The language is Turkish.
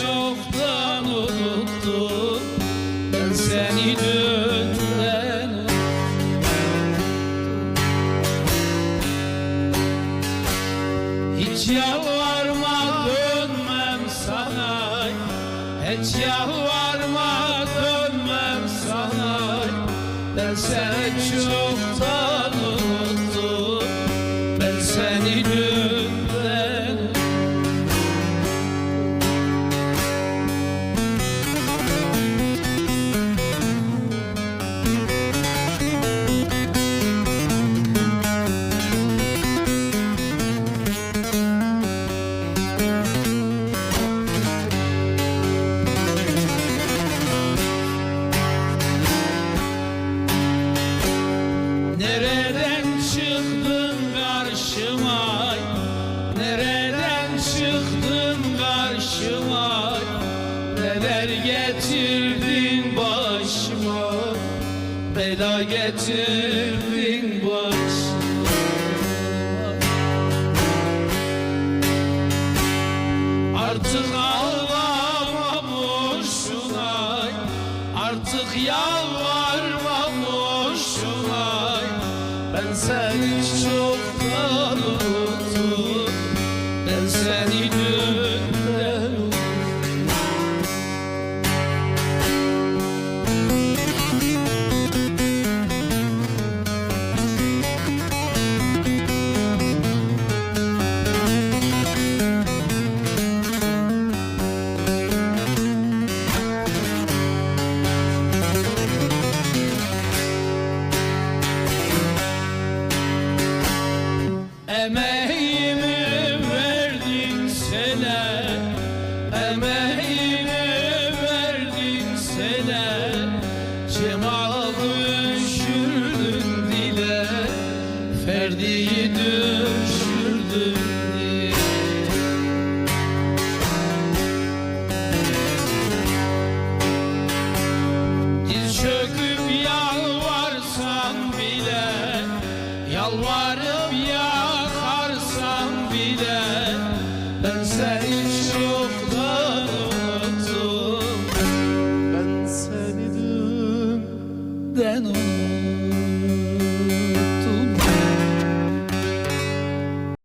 çoktan unuttum Ben seni dünden Hiç yalvarma dönmem sana. Hiç yalvarma dönmem sana. Ben seni çok Neler getirdin başıma? Bela getirdin başıma. Artık ağlama boşuna. Artık yalvarma boşuna. Ben seni çoktan unuttum. Ben seni Emeğimi verdin sene Emeğimi verdin sene Cemal düşürdün dile. Ferdi'yi düşürdün dile. Diz çöküp yalvarsan bile Yalvarıp ben seni dünden unuttum.